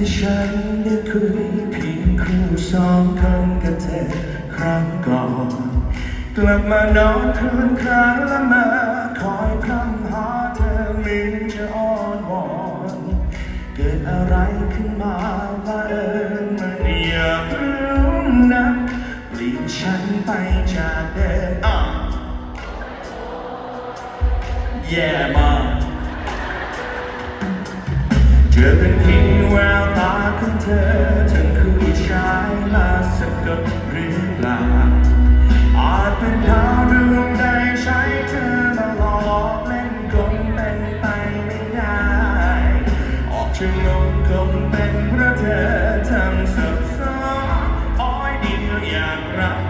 ที่ฉันได้คุยเพียงครู่สองครั้งกับเธอครั้งก่อน กลับมานอนคืนครั้งละมาคอยพร่ำหาเธอมิจะอ้อนวอนเกิดอะไรขึ้นมาบ้าเมันอยาเพิ่งนะเปลี่ยนฉันไปจากเดิมอะแย่มา กเจอเป็นเพียงแววตาของเธอทั้งคู่ชายมาสะกดหรือเปล่าอาจเป็นดาวดวงใดใช้เธอมาหลอกเล่นกลเป็นไปไม่ได้ ออกจะงงคงเป็นเพราะเธอทำสับสนอ้อยเดียวอยากรัก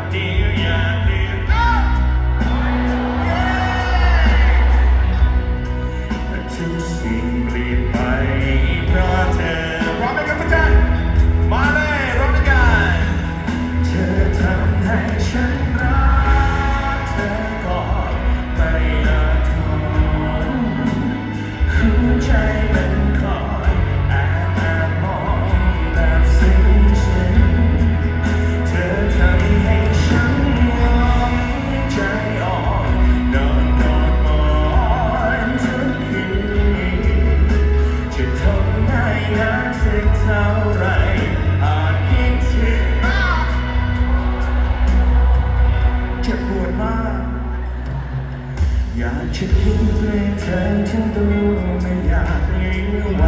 อยากจะทิ้งเลงเธอทั้งตัวไม่อยากยื้อไว้